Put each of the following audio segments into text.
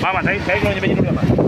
妈妈，谁谁说你们一个嘛？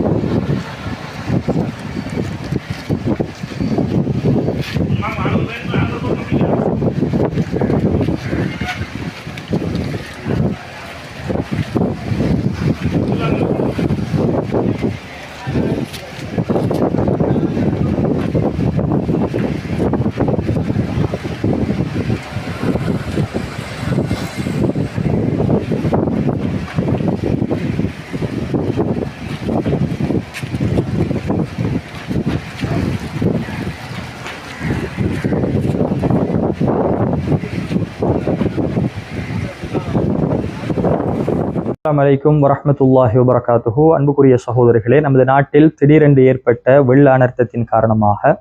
அஸ்ஸலாமு அலைக்கும் வபரகாத்துஹு அன்புக்குரிய சகோதரிகளே நமது நாட்டில் திடீரென்று ஏற்பட்ட வெள்ள அனர்த்தத்தின் காரணமாக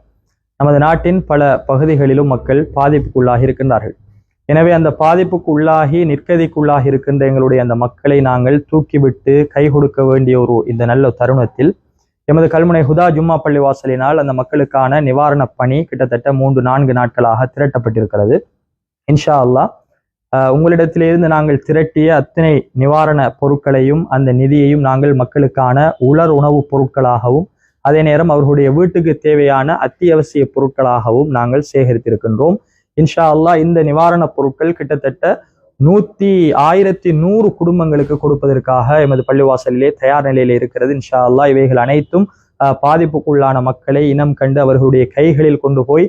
நமது நாட்டின் பல பகுதிகளிலும் மக்கள் பாதிப்புக்குள்ளாகி இருக்கின்றார்கள். எனவே அந்த பாதிப்புக்கு உள்ளாகி நிற்கதிக்குள்ளாகி இருக்கின்ற எங்களுடைய அந்த மக்களை நாங்கள் தூக்கிவிட்டு கை கொடுக்க வேண்டிய ஒரு இந்த நல்ல தருணத்தில் எமது கல்முனை ஹுதா ஜும்மா பள்ளி வாசலினால் அந்த மக்களுக்கான நிவாரணப் பணி கிட்டத்தட்ட மூன்று நான்கு நாட்களாக திரட்டப்பட்டிருக்கிறது. இன்ஷா அல்லாஹ் உங்களிடத்திலிருந்து நாங்கள் திரட்டிய அத்தனை நிவாரண பொருட்களையும் அந்த நிதியையும் நாங்கள் மக்களுக்கான உலர் உணவுப் பொருட்களாகவும் அதே நேரம் அவர்களுடைய வீட்டுக்கு தேவையான அத்தியாவசிய பொருட்களாகவும் நாங்கள் சேகரித்திருக்கின்றோம். இன்ஷா அல்லாஹ் இந்த நிவாரணப் பொருட்கள் கிட்டத்தட்ட நூத்தி ஆயிரத்தி நூறு குடும்பங்களுக்கு கொடுப்பதற்காக எமது பள்ளிவாசலிலே தயார் நிலையில் இருக்கிறது. இன்ஷா அல்லா இவைகள் அனைத்தும் ஆஹ் பாதிப்புக்குள்ளான மக்களை இனம் கண்டு அவர்களுடைய கைகளில் கொண்டு போய்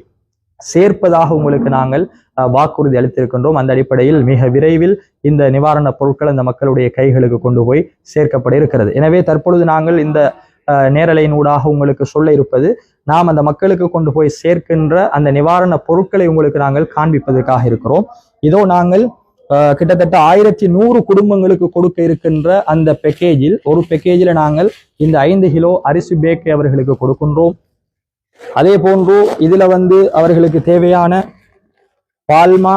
சேர்ப்பதாக உங்களுக்கு நாங்கள் அஹ், வாக்குறுதி அளித்திருக்கின்றோம். அந்த அடிப்படையில் மிக விரைவில் இந்த நிவாரணப் பொருட்கள் அந்த மக்களுடைய கைகளுக்கு கொண்டு போய் சேர்க்கப்பட இருக்கிறது. எனவே தற்பொழுது நாங்கள் இந்த அஹ், நேரலையின் ஊடாக உங்களுக்கு சொல்ல இருப்பது நாம் அந்த மக்களுக்கு கொண்டு போய் சேர்க்கின்ற அந்த நிவாரண பொருட்களை உங்களுக்கு நாங்கள் காண்பிப்பதற்காக இருக்கிறோம். இதோ நாங்கள் கிட்டத்தட்ட ஆயிரத்தி நூறு குடும்பங்களுக்கு கொடுக்க இருக்கின்ற அந்த பேக்கேஜில் ஒரு பேக்கேஜில் நாங்கள் இந்த ஐந்து கிலோ அரிசி பேக்கை அவர்களுக்கு கொடுக்கின்றோம். அதே போன்று இதுல வந்து அவர்களுக்கு தேவையான பால்மா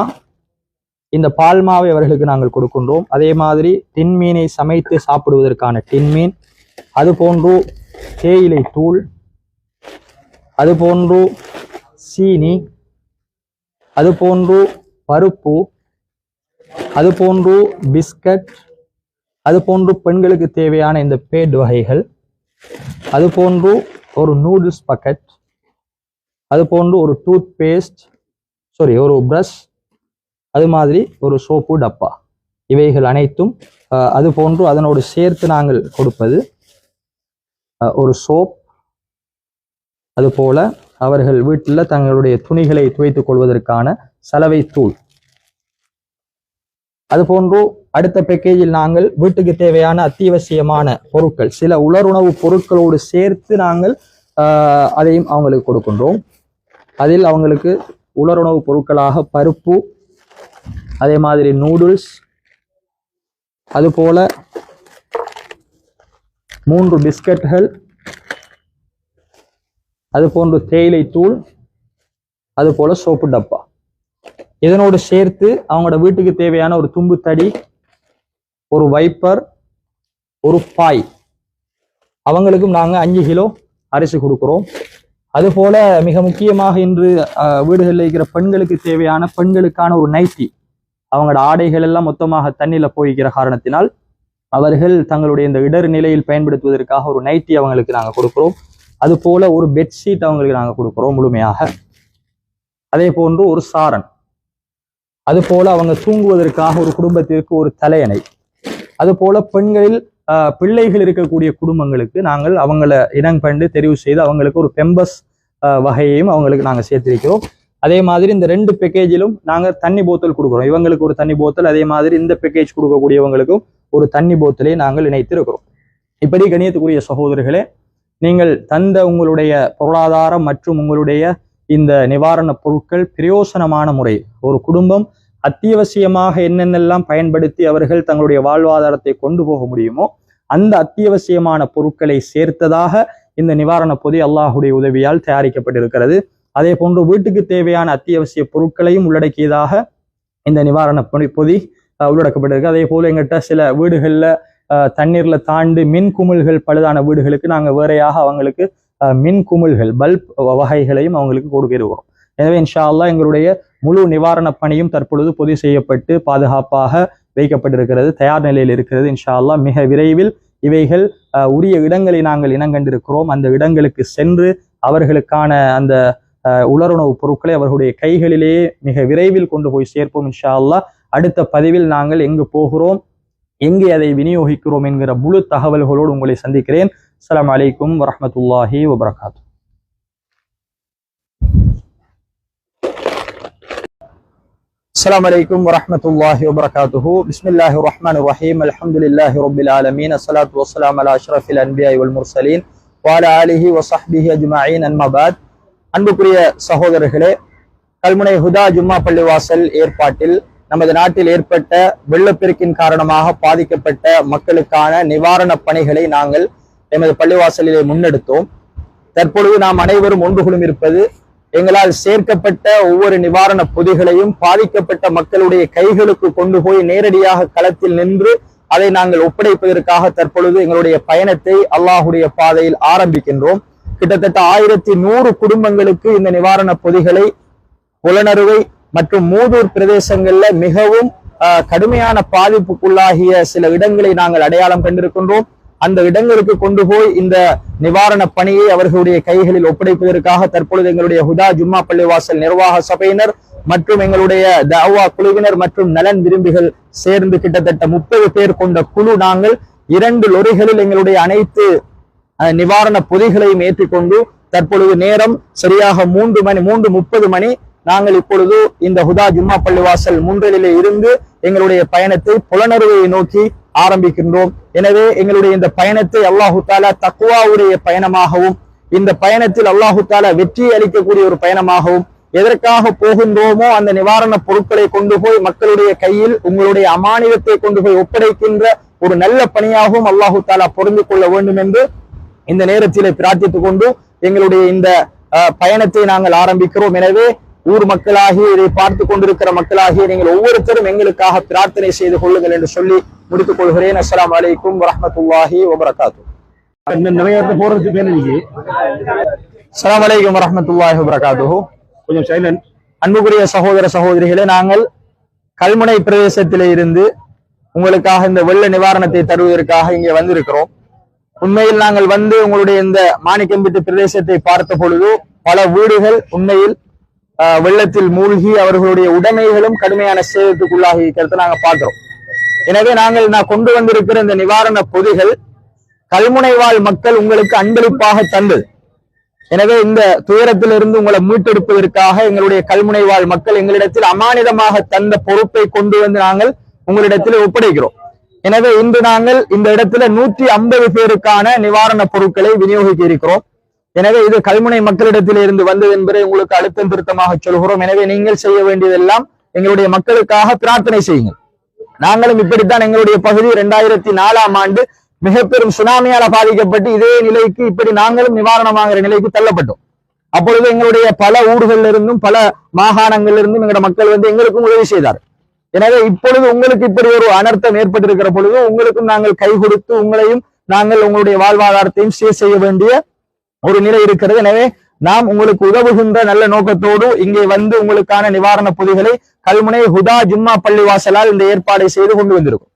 இந்த பால்மாவை அவர்களுக்கு நாங்கள் கொடுக்கின்றோம். அதே மாதிரி தின்மீனை சமைத்து சாப்பிடுவதற்கான டின்மீன் அது போன்று தேயிலை தூள் அது போன்று சீனி அது போன்று பருப்பு அது போன்று பிஸ்கட் அது போன்று பெண்களுக்கு தேவையான இந்த பேட் வகைகள் அது போன்று ஒரு நூடுல்ஸ் பக்கெட் அது போன்று ஒரு டூத் பேஸ்ட் சாரி ஒரு ப்ரஷ் அது மாதிரி ஒரு சோப்பு டப்பா. இவைகள் அனைத்தும் அது போன்று அதனோடு சேர்த்து நாங்கள் கொடுப்பது ஒரு சோப் அதுபோல அவர்கள் வீட்டில் தங்களுடைய துணிகளை துவைத்துக் கொள்வதற்கான சலவை தூள். அதுபோன்று அடுத்த பேக்கேஜில் நாங்கள் வீட்டுக்கு தேவையான அத்தியாவசியமான பொருட்கள் சில உலருணவு பொருட்களோடு சேர்த்து நாங்கள் அதையும் அவங்களுக்கு கொடுக்கின்றோம். அதில் அவங்களுக்கு உலருணவு பொருட்களாக பருப்பு அதே மாதிரி நூடுல்ஸ் அதுபோல மூன்று பிஸ்கட்கள் அது போன்று தேயிலை தூள் அதுபோல சோப்பு டப்பா. இதனோடு சேர்த்து அவங்களோட வீட்டுக்கு தேவையான ஒரு தும்பு தடி ஒரு வைப்பர் ஒரு பாய். அவங்களுக்கும் நாங்கள் அஞ்சு கிலோ அரிசி கொடுக்குறோம். அதுபோல மிக முக்கியமாக இன்று அஹ், வீடுகளில் இருக்கிற பெண்களுக்கு தேவையான பெண்களுக்கான ஒரு நைட்டி அவங்களோட ஆடைகள் எல்லாம் மொத்தமாக தண்ணியில் போய்க்கிற காரணத்தினால் அவர்கள் தங்களுடைய இந்த இடர் நிலையில் பயன்படுத்துவதற்காக ஒரு நைட்டி அவங்களுக்கு நாங்கள் கொடுக்குறோம். அது போல ஒரு பெட்ஷீட் அவங்களுக்கு நாங்கள் கொடுக்குறோம் முழுமையாக. அதே போன்று ஒரு சாரன். அது போல அவங்க தூங்குவதற்காக ஒரு குடும்பத்திற்கு ஒரு தலையணை. அது போல பெண்களில் பிள்ளைகள் இருக்கக்கூடிய குடும்பங்களுக்கு நாங்கள் அவங்கள இடம் கண்டு தெரிவு செய்து அவங்களுக்கு ஒரு பெம்பஸ் வகையையும் அவங்களுக்கு நாங்கள் சேர்த்திருக்கிறோம். அதே மாதிரி இந்த ரெண்டு பேக்கேஜிலும் நாங்கள் தண்ணி போத்தல் கொடுக்குறோம். இவங்களுக்கு ஒரு தண்ணி போத்தல் அதே மாதிரி இந்த பேக்கேஜ் கொடுக்கக்கூடியவங்களுக்கும் ஒரு தண்ணி போத்தலை நாங்கள் இணைத்திருக்கிறோம். இப்படி கணியத்துக்குரிய சகோதரர்களே நீங்கள் தந்த உங்களுடைய பொருளாதாரம் மற்றும் உங்களுடைய இந்த நிவாரணப் பொருட்கள் பிரயோசனமான முறை. ஒரு குடும்பம் அத்தியாவசியமாக என்னென்னலாம் பயன்படுத்தி அவர்கள் தங்களுடைய வாழ்வாதாரத்தை கொண்டு போக முடியுமோ அந்த அத்தியாவசியமான பொருட்களை சேர்த்ததாக இந்த நிவாரணப் பொதி அல்லாஹுடைய உதவியால் தயாரிக்கப்பட்டிருக்கிறது. அதே போன்று வீட்டுக்கு தேவையான அத்தியாவசிய பொருட்களையும் உள்ளடக்கியதாக இந்த நிவாரணப் பொதி பொதி உள்ளடக்கப்பட்டிருக்கு. அதே போல எங்கிட்ட சில வீடுகளில் தண்ணீரில் தாண்டு மின் குமிழ்கள் பழுதான வீடுகளுக்கு நாங்கள் வேறையாக அவங்களுக்கு மின் குமிழ்கள் பல்ப் வகைகளையும் அவங்களுக்கு கொடுக்கிறோம் எனவே இன்ஷா அல்லாஹ் எங்களுடைய முழு நிவாரணப் பணியும் தற்பொழுது பொதி செய்யப்பட்டு பாதுகாப்பாக வைக்கப்பட்டிருக்கிறது தயார் நிலையில் இருக்கிறது இன்ஷா அல்லாஹ் மிக விரைவில் இவைகள் உரிய இடங்களை நாங்கள் இனங்கண்டிருக்கிறோம் அந்த இடங்களுக்கு சென்று அவர்களுக்கான அந்த அஹ், உலருணவுப் பொருட்களை அவர்களுடைய கைகளிலேயே மிக விரைவில் கொண்டு போய் சேர்ப்போம் இன்ஷா அடுத்த பதிவில் நாங்கள் எங்கு போகிறோம் எங்கே அதை விநியோகிக்கிறோம் என்கிற முழு தகவல்களோடு உங்களை சந்திக்கிறேன். அலாம் அலைக்கும் வரமத்துல்லாஹி வபரகாத்து. السلام عليكم ورحمة الله وبركاته بسم الله الرحمن الرحيم الحمد لله رب العالمين الصلاة والسلام على أشرف الأنبياء والمرسلين وعلى آله وصحبه أجمعين أما بعد அன்புக்குரிய சகோதரர்களே கல்முனை ஹுதா ஜும்மா பள்ளிவாசல் ஏற்பாட்டில் நமது நாட்டில் ஏற்பட்ட வெள்ளப்பெருக்கின் காரணமாக பாதிக்கப்பட்ட மக்களுக்கான நிவாரணப் பணிகளை நாங்கள் எமது பள்ளிவாசலிலே முன்னெடுத்தோம் தற்பொழுது நாம் அனைவரும் ஒன்று குழும் இருப்பது எங்களால் சேர்க்கப்பட்ட ஒவ்வொரு நிவாரண பொதிகளையும் பாதிக்கப்பட்ட மக்களுடைய கைகளுக்கு கொண்டு போய் நேரடியாக களத்தில் நின்று அதை நாங்கள் ஒப்படைப்பதற்காக தற்பொழுது எங்களுடைய பயணத்தை அல்லாஹுடைய பாதையில் ஆரம்பிக்கின்றோம். கிட்டத்தட்ட ஆயிரத்தி நூறு குடும்பங்களுக்கு இந்த நிவாரண பொதிகளை புலனறுவை மற்றும் மூதூர் பிரதேசங்கள்ல மிகவும் ஆஹ், கடுமையான பாதிப்புக்குள்ளாகிய சில இடங்களை நாங்கள் அடையாளம் கண்டிருக்கின்றோம். அந்த இடங்களுக்கு கொண்டு போய் இந்த நிவாரண பணியை அவர்களுடைய கைகளில் ஒப்படைப்பதற்காக தற்பொழுது எங்களுடைய ஹுதா ஜும்மா பள்ளிவாசல் நிர்வாக சபையினர் மற்றும் எங்களுடைய தவா குழுவினர் மற்றும் நலன் விரும்பிகள் சேர்ந்து கிட்டத்தட்ட முப்பது பேர் கொண்ட குழு நாங்கள் இரண்டு லொரிகளில் எங்களுடைய அனைத்து நிவாரண பொதிகளையும் ஏற்றிக்கொண்டு தற்பொழுது நேரம் சரியாக மூன்று மணி மூன்று முப்பது மணி. நாங்கள் இப்பொழுது இந்த ஹுதா ஜும்மா பள்ளிவாசல் முன்றலிலே இருந்து எங்களுடைய பயணத்தை புலனறுவையை நோக்கி ஆரம்பிக்கின்றோம். எனவே எங்களுடைய இந்த பயணத்தை அல்லாஹு தாலா தக்குவாவுடைய பயணமாகவும் இந்த பயணத்தில் அல்லாஹு தாலா வெற்றி அளிக்கக்கூடிய ஒரு பயணமாகவும் எதற்காக போகின்றோமோ அந்த நிவாரண பொருட்களை கொண்டு போய் மக்களுடைய கையில் உங்களுடைய அமானியத்தை கொண்டு போய் ஒப்படைக்கின்ற ஒரு நல்ல பணியாகவும் அல்லாஹு தாலா பொருந்து கொள்ள வேண்டும் என்று இந்த நேரத்திலே பிரார்த்தித்துக் கொண்டு எங்களுடைய இந்த பயணத்தை நாங்கள் ஆரம்பிக்கிறோம். எனவே ஊர் மக்களாகி இதை பார்த்து கொண்டிருக்கிற மக்களாகி நீங்கள் ஒவ்வொருத்தரும் எங்களுக்காக பிரார்த்தனை செய்து கொள்ளுங்கள் என்று சொல்லி முடித்துக் கொள்கிறேன். அஸ்ஸலாமு அலைக்கும் வரஹ்மத்துல்லாஹி வபரகாத்து அஸ்ஸலாமு அலைக்கும் வரஹ்மத்துல்லாஹி வபரகாத்துஹு. கொஞ்சம் சைலண்ட் அன்புக்குரிய சகோதர சகோதரிகளே நாங்கள் கல்முனை பிரதேசத்திலே இருந்து உங்களுக்காக இந்த வெள்ள நிவாரணத்தை தருவதற்காக இங்கே வந்திருக்கிறோம். உண்மையில் நாங்கள் வந்து உங்களுடைய இந்த மாணிக்கம்பிட்டு பிரதேசத்தை பார்த்த பொழுது பல வீடுகள் உண்மையில் வெள்ளத்தில் மூழ்கி அவர்களுடைய உடைமைகளும் கடுமையான சேதத்துக்குள்ளாகி இருக்கிறத நாங்கள் பார்க்கிறோம். எனவே நாங்கள் நான் கொண்டு வந்திருக்கிற இந்த நிவாரண பொதிகள் கல்முனை வாழ் மக்கள் உங்களுக்கு அன்பளிப்பாக தந்தது. எனவே இந்த துயரத்திலிருந்து உங்களை மீட்டெடுப்பதற்காக எங்களுடைய கல்முனை வாழ் மக்கள் எங்களிடத்தில் அமானிதமாக தந்த பொறுப்பை கொண்டு வந்து நாங்கள் உங்களிடத்தில் ஒப்படைக்கிறோம். எனவே இன்று நாங்கள் இந்த இடத்துல நூற்றி ஐம்பது பேருக்கான நிவாரண பொருட்களை விநியோகிக்க இருக்கிறோம். எனவே இது கல்முனை மக்களிடத்தில் இருந்து வந்தது என்பதை உங்களுக்கு அழுத்தம் திருத்தமாக சொல்கிறோம். எனவே நீங்கள் செய்ய வேண்டியதெல்லாம் எங்களுடைய மக்களுக்காக பிரார்த்தனை செய்யுங்கள். நாங்களும் இப்படித்தான் எங்களுடைய பகுதி இரண்டாயிரத்தி நாலாம் ஆண்டு மிக பெரும் சுனாமியால பாதிக்கப்பட்டு இதே நிலைக்கு இப்படி நாங்களும் நிவாரணமாகிற நிலைக்கு தள்ளப்பட்டோம். அப்பொழுது எங்களுடைய பல ஊர்களில் இருந்தும் பல மாகாணங்கள்ல இருந்தும் எங்களோட மக்கள் வந்து எங்களுக்கும் உதவி செய்தார் எனவே இப்பொழுது உங்களுக்கு இப்படி ஒரு அனர்த்தம் ஏற்பட்டிருக்கிற பொழுது உங்களுக்கும் நாங்கள் கை கொடுத்து உங்களையும் நாங்கள் உங்களுடைய வாழ்வாதாரத்தையும் சீர் செய்ய வேண்டிய ஒரு நிலை இருக்கிறது. எனவே நாம் உங்களுக்கு உதவுகின்ற நல்ல நோக்கத்தோடு இங்கே வந்து உங்களுக்கான நிவாரண பொதிகளை கல்முனை ஹுதா ஜும்மா பள்ளிவாசலால் இந்த ஏற்பாடை செய்து கொண்டு வந்திருக்கும்.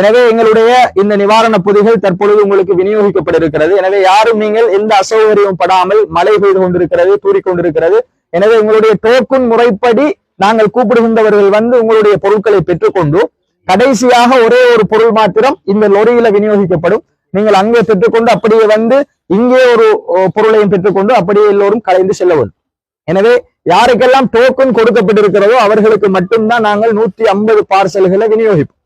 எனவே எங்களுடைய இந்த நிவாரண பொதிகள் தற்பொழுது உங்களுக்கு விநியோகிக்கப்பட இருக்கிறது எனவே யாரும் நீங்கள் எந்த அசௌகரியமும் படாமல் மழை பெய்து கொண்டிருக்கிறது தூறிக்கொண்டிருக்கிறது எனவே உங்களுடைய டோக்கன் முறைப்படி நாங்கள் கூப்பிடுகின்றவர்கள் வந்து உங்களுடைய பொருட்களை பெற்றுக்கொண்டு கடைசியாக ஒரே ஒரு பொருள் மாத்திரம் இந்த லொரியில விநியோகிக்கப்படும். நீங்கள் அங்கே பெற்றுக்கொண்டு அப்படியே வந்து இங்கே ஒரு பொருளையும் பெற்றுக்கொண்டு அப்படியே எல்லோரும் கலைந்து செல்ல வேண்டும். எனவே யாருக்கெல்லாம் டோக்கன் கொடுக்கப்பட்டிருக்கிறதோ அவர்களுக்கு மட்டும்தான் நாங்கள் நூத்தி ஐம்பது பார்சல்களை விநியோகிப்போம்.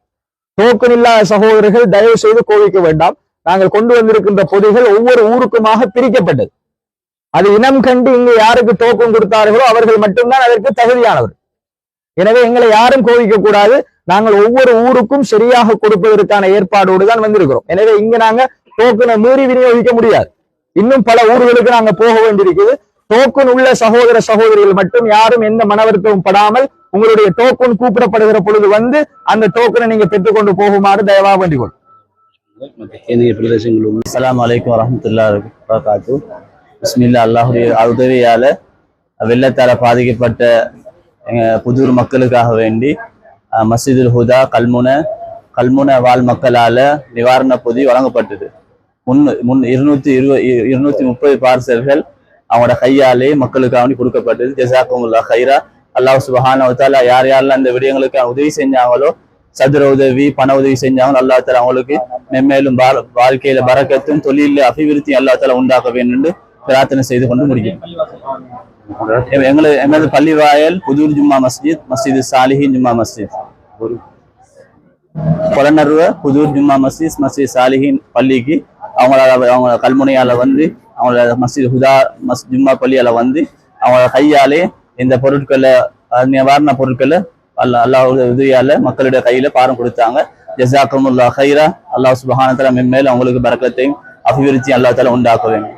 டோக்கன் இல்லாத சகோதரர்கள் தயவு செய்து கோவிக்க வேண்டாம். நாங்கள் கொண்டு வந்திருக்கின்ற பொதிகள் ஒவ்வொரு ஊருக்குமாக பிரிக்கப்பட்டது. அது இனம் கண்டு இங்கு யாருக்கு டோக்கன் கொடுத்தார்களோ அவர்கள் மட்டும்தான் அதற்கு தகுதியானவர். எனவே எங்களை யாரும் கோவிக்க கூடாது. நாங்கள் ஒவ்வொரு ஊருக்கும் சரியாக கொடுப்பதற்கான ஏற்பாடோடு தான் வந்திருக்கிறோம். எனவே இங்க நாங்க டோக்கனை மீறி விநியோகிக்க முடியாது. இன்னும் பல ஊர்களுக்கு நாங்க போக வேண்டியிருக்குது. டோக்கன் உள்ள சகோதர சகோதரிகள் மட்டும் யாரும் எந்த மனவருத்தமும் படாமல் உங்களுடைய டோக்கன் கூப்பிடப்படுகிற பொழுது வந்து அந்த டோக்கனை நீங்க பெற்றுக்கொண்டு போகுமாறு தயவாக வேண்டிக் அலைக்கும் வரஹ்மத்துல்லாஹி வபரகாத்து. பிஸ்மில்லா அல்லாஹுடைய உதவியால வெள்ளத்தால பாதிக்கப்பட்ட எங்க புதூர் மக்களுக்காக வேண்டி அஹ், மஸ்ஜிதுல் ஹுதா கல்முனை கல்முனை வாழ் மக்களால நிவாரண பொதி வழங்கப்பட்டது. முன் முன் இருநூத்தி இருபது இருநூத்தி முப்பது பார்சல்கள் அவங்களோட கையாலே மக்களுக்கு அவனி கொடுக்கப்பட்டது. ஜசாக்குமுல்லா ஹைரா அல்லாஹ் சுபஹான தாலா யார் யாரெல்லாம் இந்த விடயங்களுக்கு உதவி செஞ்சாங்களோ சதுர உதவி பண உதவி செஞ்சாங்களோ அல்லா தாலா அவங்களுக்கு மென்மேலும் வாழ்க்கையில பறக்கத்தும் தொழில அபிவிருத்தி அல்லா தாலா உண்டாக்க வேண்டும் என்று பிரார்த்தனை செய்து கொண்டு முடியும் எங்களது எங்களது பள்ளி வாயல் புதூர் ஜும்மா மஸ்ஜித் மஸ்ஜித் சாலிஹின் ஜும்மா மஸ்ஜித். கொலநர்வ புதூர் ஜும்மா மஸ்ஜித் மஸ்ஜித் சாலிஹின் பள்ளிக்கு அவங்களால அவங்க கல்முனையால வந்து அவங்களோட மஸ்ஜித் ஹுதா மஸ் ஜும்மா பள்ளியால வந்து அவங்களோட கையாலே இந்த பொருட்களை நிவாரண பொருட்களை அல்லா அல்லாஹ் உதவியால மக்களுடைய கையில பாரம் கொடுத்தாங்க. ஜசாக்கமுல்லா ஹைரா அல்லாஹ் சுபஹானத்தலா மென்மேல் அவங்களுக்கு பறக்கத்தையும் அபிவிருத்தி அல்லா தால உண்டாக்க வேண்டும்